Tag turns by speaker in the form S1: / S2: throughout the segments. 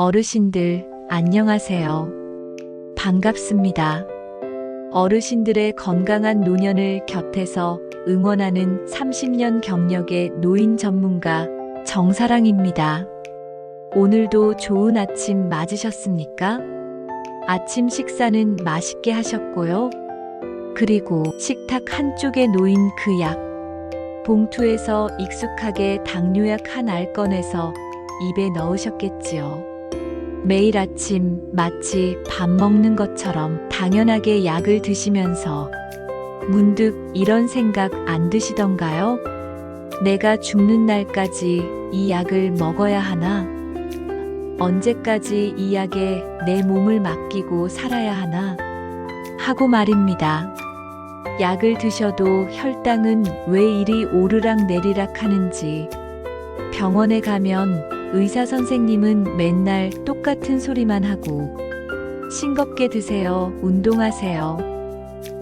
S1: 어르신들, 안녕하세요. 반갑습니다. 어르신들의 건강한 노년을 곁에서 응원하는 30년 경력의 노인 전문가 정사랑입니다. 오늘도 좋은 아침 맞으셨습니까? 아침 식사는 맛있게 하셨고요. 그리고 식탁 한쪽에 놓인 그 약. 봉투에서 익숙하게 당뇨약 한 알 꺼내서 입에 넣으셨겠지요. 매일 아침 마치 밥 먹는 것처럼 당연하게 약을 드시면서 문득 이런 생각 안 드시던가요? 내가 죽는 날까지 이 약을 먹어야 하나? 언제까지 이 약에 내 몸을 맡기고 살아야 하나? 하고 말입니다. 약을 드셔도 혈당은 왜 이리 오르락 내리락 하는지 병원에 가면 의사 선생님은 맨날 똑같은 소리만 하고 싱겁게 드세요, 운동하세요.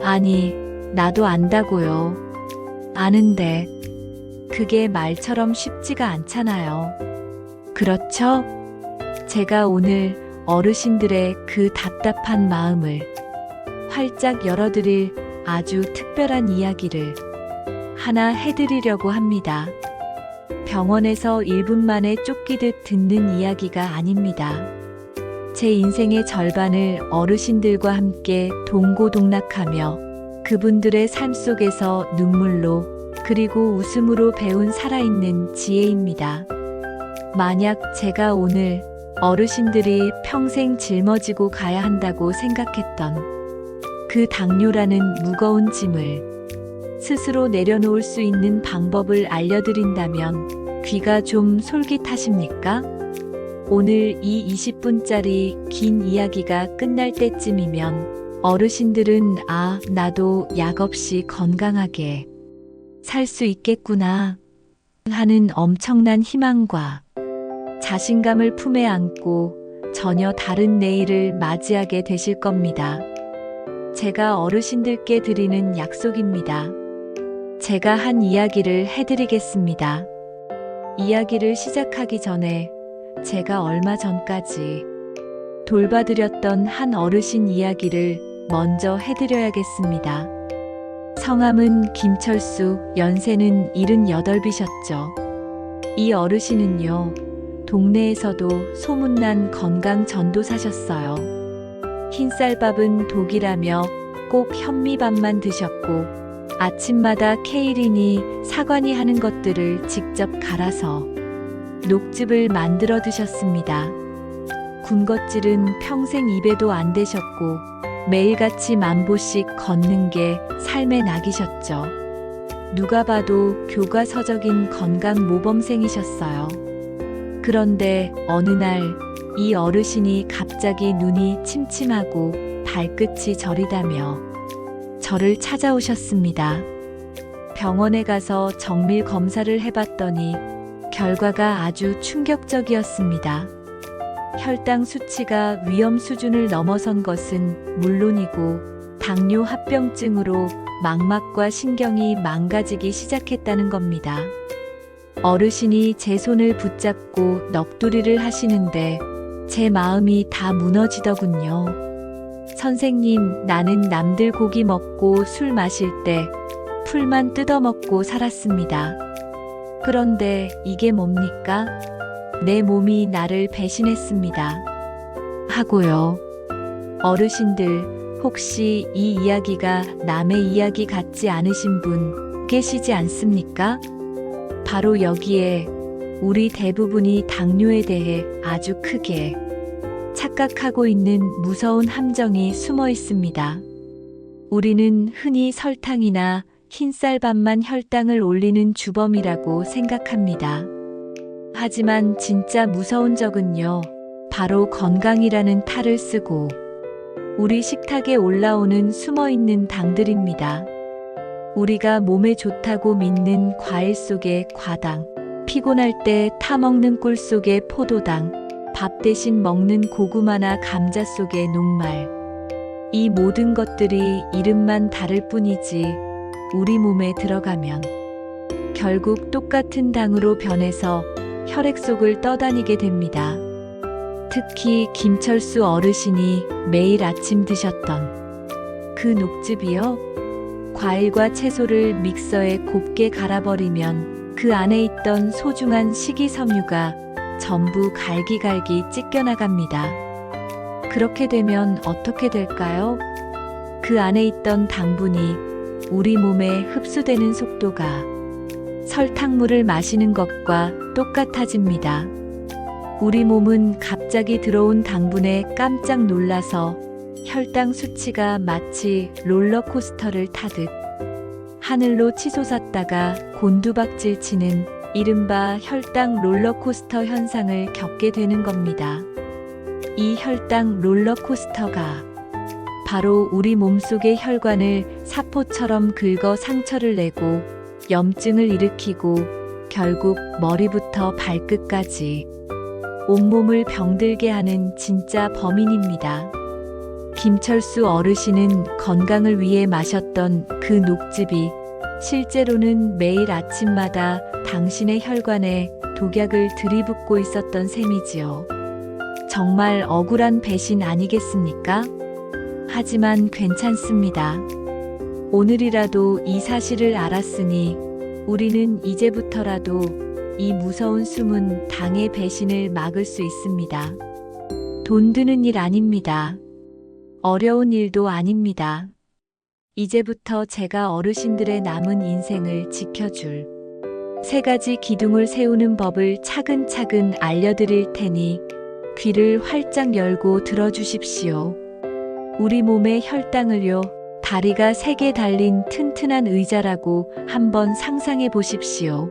S1: 아니, 나도 안다고요. 아는데 그게 말처럼 쉽지가 않잖아요. 그렇죠? 제가 오늘 어르신들의 그 답답한 마음을 활짝 열어드릴 아주 특별한 이야기를 하나 해드리려고 합니다. 병원에서 1분 만에 쫓기듯 듣는 이야기가 아닙니다. 제 인생의 절반을 어르신들과 함께 동고동락하며 그분들의 삶 속에서 눈물로 그리고 웃음으로 배운 살아있는 지혜입니다. 만약 제가 오늘 어르신들이 평생 짊어지고 가야 한다고 생각했던 그 당뇨라는 무거운 짐을 스스로 내려놓을 수 있는 방법을 알려드린다면 귀가 좀 솔깃하십니까? 오늘 이 20분짜리 긴 이야기가 끝날 때쯤이면 어르신들은 아, 나도 약 없이 건강하게 살 수 있겠구나 하는 엄청난 희망과 자신감을 품에 안고 전혀 다른 내일을 맞이하게 되실 겁니다. 제가 어르신들께 드리는 약속입니다. 제가 한 이야기를 해드리겠습니다. 이야기를 시작하기 전에 제가 얼마 전까지 돌봐드렸던 한 어르신 이야기를 먼저 해드려야겠습니다. 성함은 김철수, 연세는 78이셨죠. 이 어르신은요, 동네에서도 소문난 건강 전도사셨어요. 흰쌀밥은 독이라며 꼭 현미밥만 드셨고, 아침마다 케이린이 사관이 하는 것들을 직접 갈아서 녹즙을 만들어 드셨습니다. 군것질은 평생 입에도 안 대셨고 매일같이 만보씩 걷는 게 삶의 낙이셨죠. 누가 봐도 교과서적인 건강 모범생이셨어요. 그런데 어느 날 이 어르신이 갑자기 눈이 침침하고 발끝이 저리다며 저를 찾아오셨습니다. 병원에 가서 정밀 검사를 해봤더니 결과가 아주 충격적이었습니다. 혈당 수치가 위험 수준을 넘어선 것은 물론이고 당뇨 합병증으로 망막과 신경이 망가지기 시작했다는 겁니다. 어르신이 제 손을 붙잡고 넋두리를 하시는데 제 마음이 다 무너지더군요. 선생님, 나는 남들 고기 먹고 술 마실 때 풀만 뜯어먹고 살았습니다. 그런데 이게 뭡니까? 내 몸이 나를 배신했습니다. 하고요. 어르신들, 혹시 이 이야기가 남의 이야기 같지 않으신 분 계시지 않습니까? 바로 여기에 우리 대부분이 당뇨에 대해 아주 크게 착각하고 있는 무서운 함정이 숨어 있습니다. 우리는 흔히 설탕이나 흰쌀밥만 혈당을 올리는 주범이라고 생각합니다. 하지만 진짜 무서운 적은요, 바로 건강이라는 탈을 쓰고 우리 식탁에 올라오는 숨어 있는 당들입니다. 우리가 몸에 좋다고 믿는 과일 속의 과당, 피곤할 때 타먹는 꿀 속의 포도당, 밥 대신 먹는 고구마나 감자 속의 녹말. 이 모든 것들이 이름만 다를 뿐이지 우리 몸에 들어가면 결국 똑같은 당으로 변해서 혈액 속을 떠다니게 됩니다. 특히 김철수 어르신이 매일 아침 드셨던 그 녹즙이요. 과일과 채소를 믹서에 곱게 갈아버리면 그 안에 있던 소중한 식이섬유가 전부 갈기갈기 찢겨나갑니다. 그렇게 되면 어떻게 될까요? 그 안에 있던 당분이 우리 몸에 흡수되는 속도가 설탕물을 마시는 것과 똑같아집니다. 우리 몸은 갑자기 들어온 당분에 깜짝 놀라서 혈당 수치가 마치 롤러코스터를 타듯 하늘로 치솟았다가 곤두박질 치는 이른바 혈당 롤러코스터 현상을 겪게 되는 겁니다. 이 혈당 롤러코스터가 바로 우리 몸속의 혈관을 사포처럼 긁어 상처를 내고 염증을 일으키고 결국 머리부터 발끝까지 온몸을 병들게 하는 진짜 범인입니다. 김철수 어르신은 건강을 위해 마셨던 그 녹즙이 실제로는 매일 아침마다 당신의 혈관에 독약을 들이붓고 있었던 셈이지요. 정말 억울한 배신 아니겠습니까? 하지만 괜찮습니다. 오늘이라도 이 사실을 알았으니 우리는 이제부터라도 이 무서운 숨은 당의 배신을 막을 수 있습니다. 돈 드는 일 아닙니다. 어려운 일도 아닙니다. 이제부터 제가 어르신들의 남은 인생을 지켜줄 세 가지 기둥을 세우는 법을 차근차근 알려드릴 테니 귀를 활짝 열고 들어주십시오. 우리 몸의 혈당을요, 다리가 세 개 달린 튼튼한 의자라고 한번 상상해 보십시오.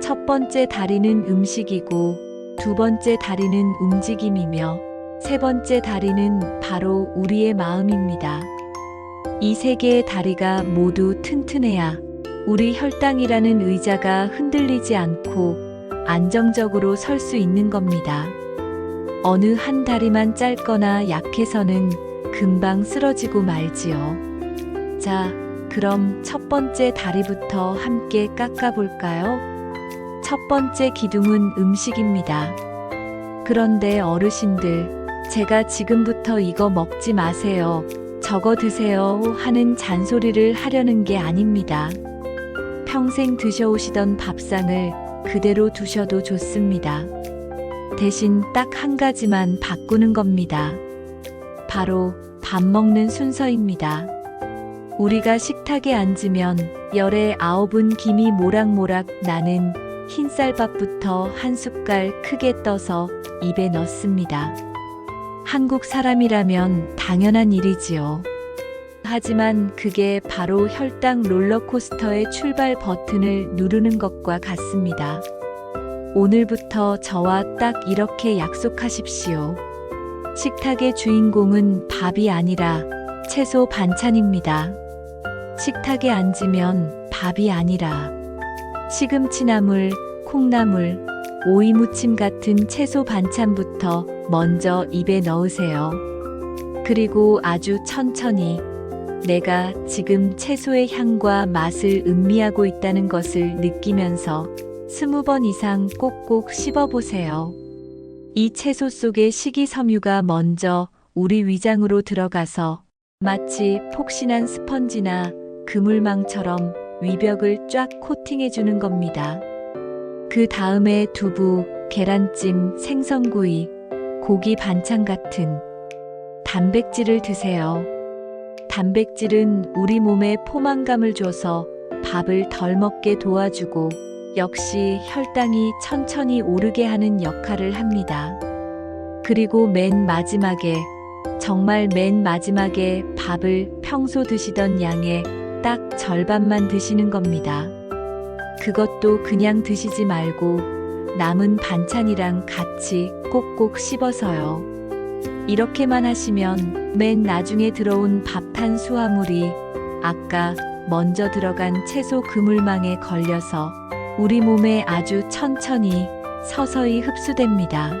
S1: 첫 번째 다리는 음식이고, 두 번째 다리는 움직임이며, 세 번째 다리는 바로 우리의 마음입니다. 이 세 개의 다리가 모두 튼튼해야 우리 혈당이라는 의자가 흔들리지 않고 안정적으로 설 수 있는 겁니다. 어느 한 다리만 짧거나 약해서는 금방 쓰러지고 말지요. 자, 그럼 첫 번째 다리부터 함께 깎아볼까요? 첫 번째 기둥은 음식입니다. 그런데 어르신들, 제가 지금부터 이거 먹지 마세요. 저거 드세요 하는 잔소리를 하려는 게 아닙니다. 평생 드셔오시던 밥상을 그대로 두셔도 좋습니다. 대신 딱 한 가지만 바꾸는 겁니다. 바로 밥 먹는 순서입니다. 우리가 식탁에 앉으면 열에 아홉은 김이 모락모락 나는 흰쌀밥부터 한 숟갈 크게 떠서 입에 넣습니다. 한국 사람이라면 당연한 일이지요. 하지만 그게 바로 혈당 롤러코스터의 출발 버튼을 누르는 것과 같습니다. 오늘부터 저와 딱 이렇게 약속하십시오. 식탁의 주인공은 밥이 아니라 채소 반찬입니다. 식탁에 앉으면 밥이 아니라 시금치나물, 콩나물, 오이 무침 같은 채소 반찬부터 먼저 입에 넣으세요. 그리고 아주 천천히 내가 지금 채소의 향과 맛을 음미하고 있다는 것을 느끼면서 스무 번 이상 꼭꼭 씹어보세요. 이 채소 속의 식이섬유가 먼저 우리 위장으로 들어가서 마치 폭신한 스펀지나 그물망처럼 위벽을 쫙 코팅해주는 겁니다. 그 다음에 두부, 계란찜, 생선구이, 고기 반찬 같은 단백질을 드세요. 단백질은 우리 몸에 포만감을 줘서 밥을 덜 먹게 도와주고 역시 혈당이 천천히 오르게 하는 역할을 합니다. 그리고 맨 마지막에 정말 맨 마지막에 밥을 평소 드시던 양의 딱 절반만 드시는 겁니다. 그것도 그냥 드시지 말고 남은 반찬이랑 같이 꼭꼭 씹어서요. 이렇게만 하시면 맨 나중에 들어온 밥탄 수화물이 아까 먼저 들어간 채소 그물망에 걸려서 우리 몸에 아주 천천히 서서히 흡수됩니다.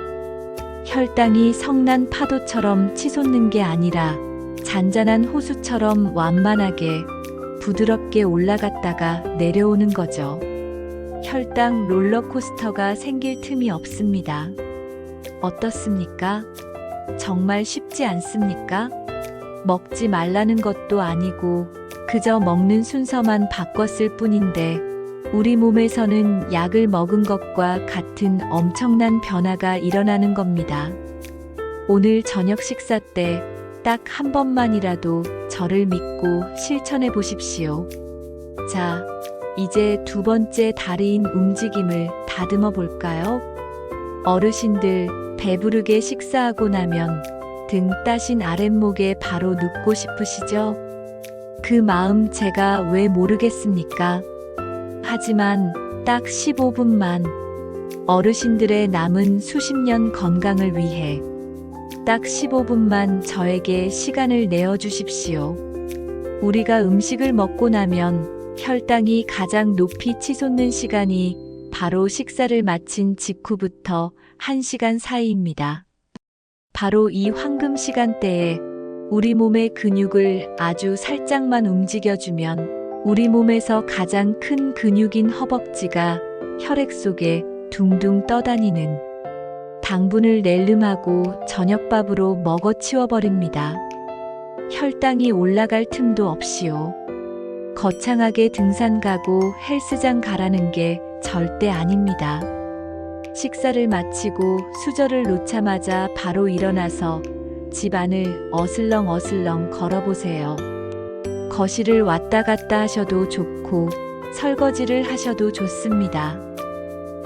S1: 혈당이 성난 파도처럼 치솟는 게 아니라 잔잔한 호수처럼 완만하게 부드럽게 올라갔다가 내려오는 거죠. 혈당 롤러코스터가 생길 틈이 없습니다. 어떻습니까? 정말 쉽지 않습니까? 먹지 말라는 것도 아니고 그저 먹는 순서만 바꿨을 뿐인데 우리 몸에서는 약을 먹은 것과 같은 엄청난 변화가 일어나는 겁니다. 오늘 저녁 식사 때 딱 한 번만이라도 저를 믿고 실천해 보십시오. 자, 이제 두 번째 다리인 움직임을 다듬어 볼까요? 어르신들 배부르게 식사하고 나면 등 따신 아랫목에 바로 눕고 싶으시죠? 그 마음 제가 왜 모르겠습니까? 하지만 딱 15분만 어르신들의 남은 수십 년 건강을 위해 딱 15분만 저에게 시간을 내어 주십시오. 우리가 음식을 먹고 나면 혈당이 가장 높이 치솟는 시간이 바로 식사를 마친 직후부터 1시간 사이입니다. 바로 이 황금 시간대에 우리 몸의 근육을 아주 살짝만 움직여주면 우리 몸에서 가장 큰 근육인 허벅지가 혈액 속에 둥둥 떠다니는 당분을 낼름하고 저녁밥으로 먹어 치워버립니다. 혈당이 올라갈 틈도 없이요. 거창하게 등산 가고 헬스장 가라는 게 절대 아닙니다. 식사를 마치고 수저를 놓자마자 바로 일어나서 집 안을 어슬렁 어슬렁 걸어보세요. 거실을 왔다 갔다 하셔도 좋고 설거지를 하셔도 좋습니다.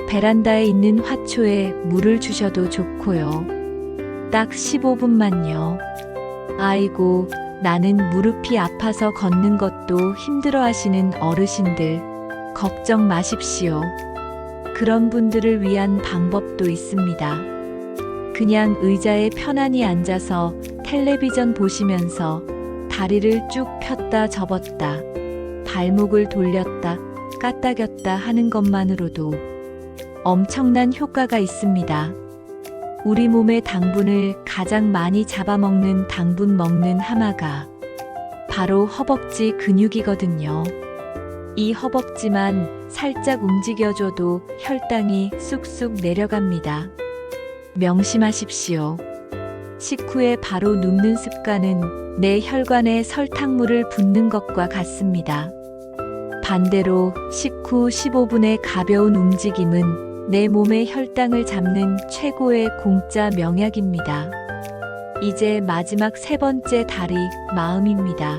S1: 베란다에 있는 화초에 물을 주셔도 좋고요. 딱 15분만요. 아이고, 나는 무릎이 아파서 걷는 것도 힘들어 하시는 어르신들, 걱정 마십시오. 그런 분들을 위한 방법도 있습니다. 그냥 의자에 편안히 앉아서 텔레비전 보시면서 다리를 쭉 폈다 접었다, 발목을 돌렸다, 까딱였다 하는 것만으로도 엄청난 효과가 있습니다. 우리 몸의 당분을 가장 많이 잡아먹는 당분 먹는 하마가 바로 허벅지 근육이거든요. 이 허벅지만 살짝 움직여줘도 혈당이 쑥쑥 내려갑니다. 명심하십시오. 식후에 바로 눕는 습관은 내 혈관에 설탕물을 붓는 것과 같습니다. 반대로 식후 15분의 가벼운 움직임은 내 몸의 혈당을 잡는 최고의 공짜 명약입니다. 이제 마지막 세 번째 다리, 마음입니다.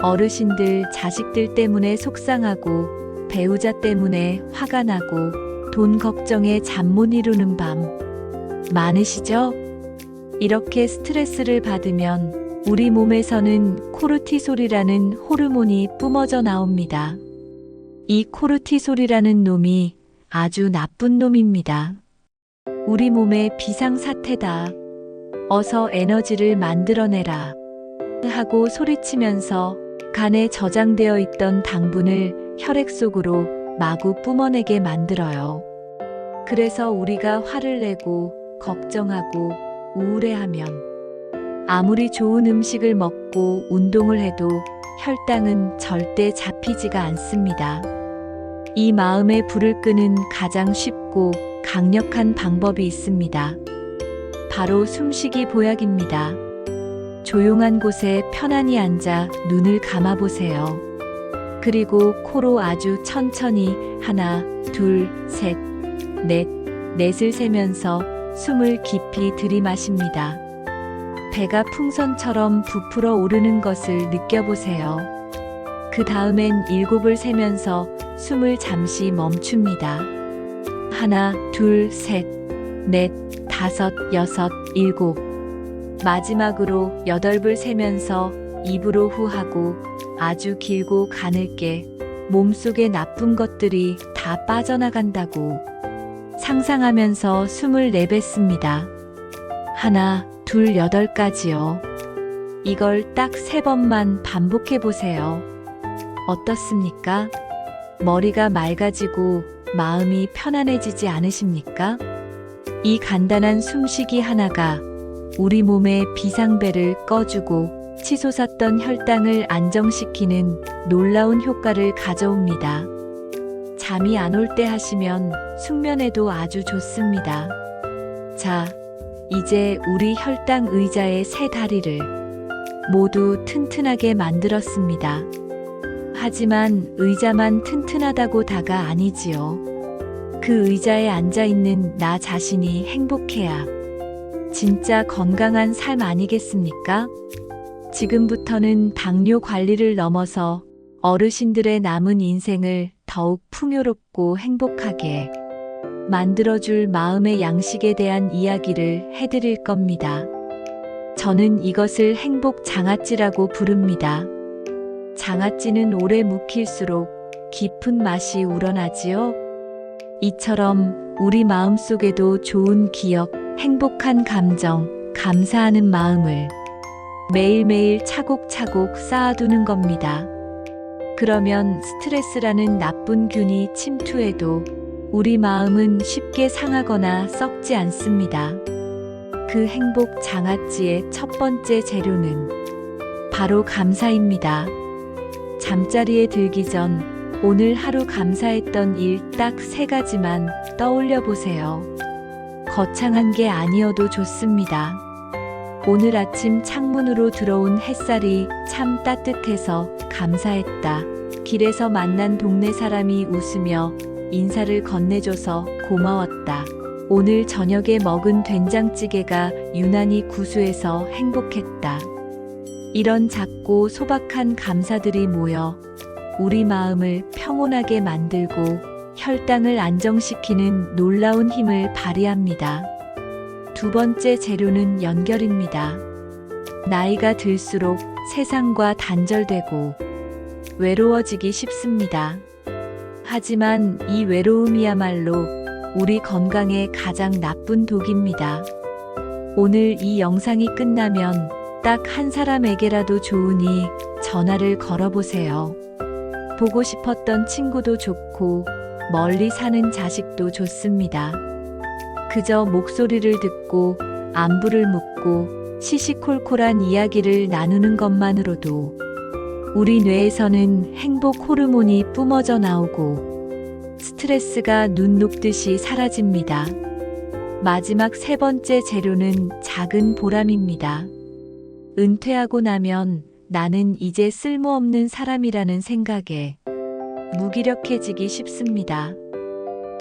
S1: 어르신들 자식들 때문에 속상하고 배우자 때문에 화가 나고 돈 걱정에 잠 못 이루는 밤 많으시죠? 이렇게 스트레스를 받으면 우리 몸에서는 코르티솔이라는 호르몬이 뿜어져 나옵니다. 이 코르티솔이라는 놈이 아주 나쁜 놈입니다. 우리 몸의 비상사태다. 어서 에너지를 만들어내라. 하고 소리치면서 간에 저장되어 있던 당분을 혈액 속으로 마구 뿜어내게 만들어요. 그래서 우리가 화를 내고 걱정하고 우울해하면 아무리 좋은 음식을 먹고 운동을 해도 혈당은 절대 잡히지가 않습니다. 이 마음의 불을 끄는 가장 쉽고 강력한 방법이 있습니다. 바로 숨쉬기 보약입니다. 조용한 곳에 편안히 앉아 눈을 감아보세요. 그리고 코로 아주 천천히 하나, 둘, 셋, 넷, 넷을 세면서 숨을 깊이 들이마십니다. 배가 풍선처럼 부풀어 오르는 것을 느껴보세요. 그 다음엔 일곱을 세면서 숨을 잠시 멈춥니다. 하나, 둘, 셋, 넷, 다섯, 여섯, 일곱. 마지막으로 여덟을 세면서 입으로 후하고 아주 길고 가늘게 몸속의 나쁜 것들이 다 빠져나간다고 상상하면서 숨을 내뱉습니다. 하나, 둘, 여덟까지요. 이걸 딱 세 번만 반복해 보세요. 어떻습니까? 머리가 맑아지고 마음이 편안해지지 않으십니까? 이 간단한 숨쉬기 하나가 우리 몸의 비상배를 꺼주고 치솟았던 혈당을 안정시키는 놀라운 효과를 가져옵니다. 잠이 안 올 때 하시면 숙면에도 아주 좋습니다. 자, 이제 우리 혈당 의자의 세 다리를 모두 튼튼하게 만들었습니다. 하지만 의자만 튼튼하다고 다가 아니지요. 그 의자에 앉아 있는 나 자신이 행복해야 진짜 건강한 삶 아니겠습니까? 지금부터는 당뇨 관리를 넘어서 어르신들의 남은 인생을 더욱 풍요롭고 행복하게 만들어줄 마음의 양식에 대한 이야기를 해드릴 겁니다. 저는 이것을 행복 장아찌라고 부릅니다. 장아찌는 오래 묵힐수록 깊은 맛이 우러나지요. 이처럼 우리 마음 속에도 좋은 기억, 행복한 감정, 감사하는 마음을 매일매일 차곡차곡 쌓아두는 겁니다. 그러면 스트레스라는 나쁜 균이 침투해도 우리 마음은 쉽게 상하거나 썩지 않습니다. 그 행복 장아찌의 첫 번째 재료는 바로 감사입니다. 잠자리에 들기 전 오늘 하루 감사했던 일 딱 세 가지만 떠올려 보세요. 거창한 게 아니어도 좋습니다. 오늘 아침 창문으로 들어온 햇살이 참 따뜻해서 감사했다. 길에서 만난 동네 사람이 웃으며 인사를 건네줘서 고마웠다. 오늘 저녁에 먹은 된장찌개가 유난히 구수해서 행복했다. 이런 작고 소박한 감사들이 모여 우리 마음을 평온하게 만들고 혈당을 안정시키는 놀라운 힘을 발휘합니다. 두 번째 재료는 연결입니다. 나이가 들수록 세상과 단절되고 외로워지기 쉽습니다. 하지만 이 외로움이야말로 우리 건강에 가장 나쁜 독입니다. 오늘 이 영상이 끝나면 딱 한 사람에게라도 좋으니 전화를 걸어보세요. 보고 싶었던 친구도 좋고 멀리 사는 자식도 좋습니다. 그저 목소리를 듣고 안부를 묻고 시시콜콜한 이야기를 나누는 것만으로도 우리 뇌에서는 행복 호르몬이 뿜어져 나오고 스트레스가 눈 녹듯이 사라집니다. 마지막 세 번째 재료는 작은 보람입니다. 은퇴하고 나면 나는 이제 쓸모없는 사람이라는 생각에 무기력해지기 쉽습니다.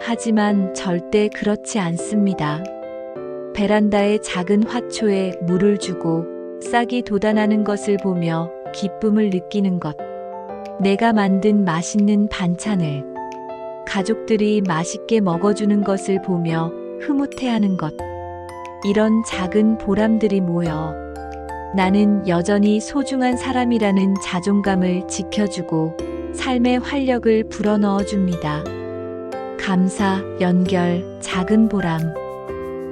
S1: 하지만 절대 그렇지 않습니다. 베란다의 작은 화초에 물을 주고 싹이 돋아나는 것을 보며 기쁨을 느끼는 것. 내가 만든 맛있는 반찬을 가족들이 맛있게 먹어주는 것을 보며 흐뭇해하는 것. 이런 작은 보람들이 모여 나는 여전히 소중한 사람이라는 자존감을 지켜주고 삶의 활력을 불어넣어 줍니다. 감사, 연결, 작은 보람.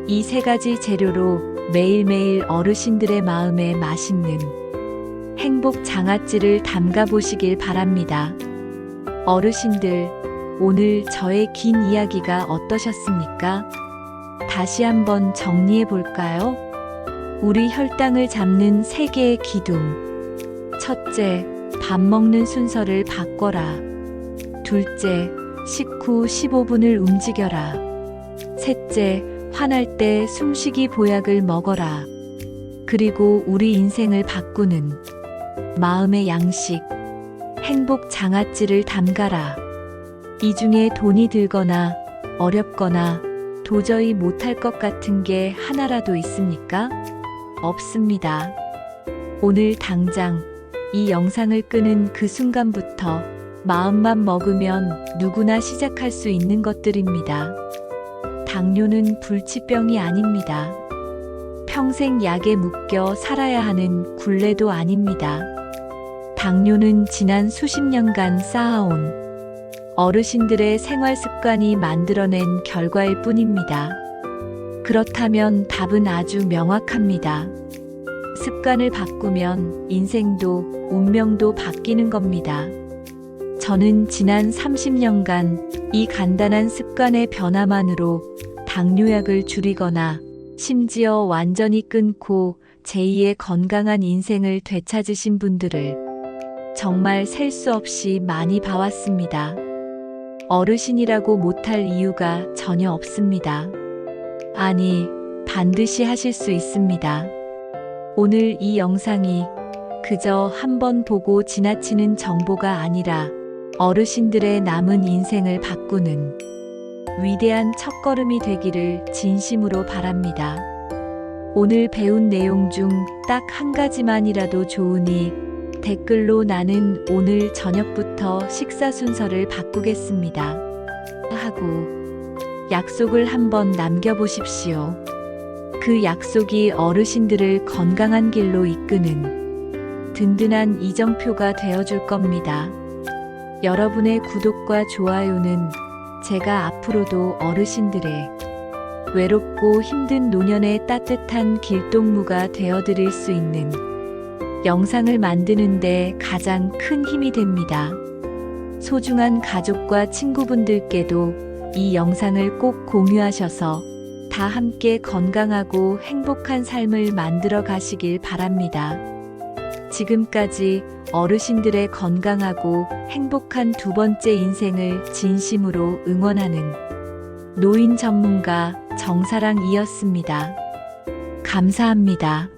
S1: 이 세 가지 재료로 매일매일 어르신들의 마음에 맛있는 행복 장아찌를 담가 보시길 바랍니다. 어르신들, 오늘 저의 긴 이야기가 어떠셨습니까? 다시 한번 정리해 볼까요? 우리 혈당을 잡는 세 개의 기둥. 첫째, 밥 먹는 순서를 바꿔라. 둘째, 식후 15분을 움직여라. 셋째, 화날 때 숨쉬기 보약을 먹어라. 그리고 우리 인생을 바꾸는 마음의 양식, 행복 장아찌를 담가라. 이 중에 돈이 들거나 어렵거나 도저히 못할 것 같은 게 하나라도 있습니까? 없습니다. 오늘 당장 이 영상을 끄는 그 순간부터 마음만 먹으면 누구나 시작할 수 있는 것들입니다. 당뇨는 불치병이 아닙니다. 평생 약에 묶여 살아야 하는 굴레도 아닙니다. 당뇨는 지난 수십 년간 쌓아온 어르신들의 생활 습관이 만들어낸 결과일 뿐입니다. 그렇다면 답은 아주 명확합니다. 습관을 바꾸면 인생도 운명도 바뀌는 겁니다. 저는 지난 30년간 이 간단한 습관의 변화만으로 당뇨약을 줄이거나 심지어 완전히 끊고 제2의 건강한 인생을 되찾으신 분들을 정말 셀 수 없이 많이 봐왔습니다. 어르신이라고 못할 이유가 전혀 없습니다. 아니, 반드시 하실 수 있습니다. 오늘 이 영상이 그저 한번 보고 지나치는 정보가 아니라 어르신들의 남은 인생을 바꾸는 위대한 첫걸음이 되기를 진심으로 바랍니다. 오늘 배운 내용 중 딱 한 가지만이라도 좋으니 댓글로 나는 오늘 저녁부터 식사 순서를 바꾸겠습니다. 하고 약속을 한번 남겨보십시오. 그 약속이 어르신들을 건강한 길로 이끄는 든든한 이정표가 되어줄 겁니다. 여러분의 구독과 좋아요는 제가 앞으로도 어르신들의 외롭고 힘든 노년의 따뜻한 길동무가 되어드릴 수 있는 영상을 만드는데 가장 큰 힘이 됩니다. 소중한 가족과 친구분들께도 이 영상을 꼭 공유하셔서 다 함께 건강하고 행복한 삶을 만들어 가시길 바랍니다. 지금까지 어르신들의 건강하고 행복한 두 번째 인생을 진심으로 응원하는 노인 전문가 정사랑이었습니다. 감사합니다.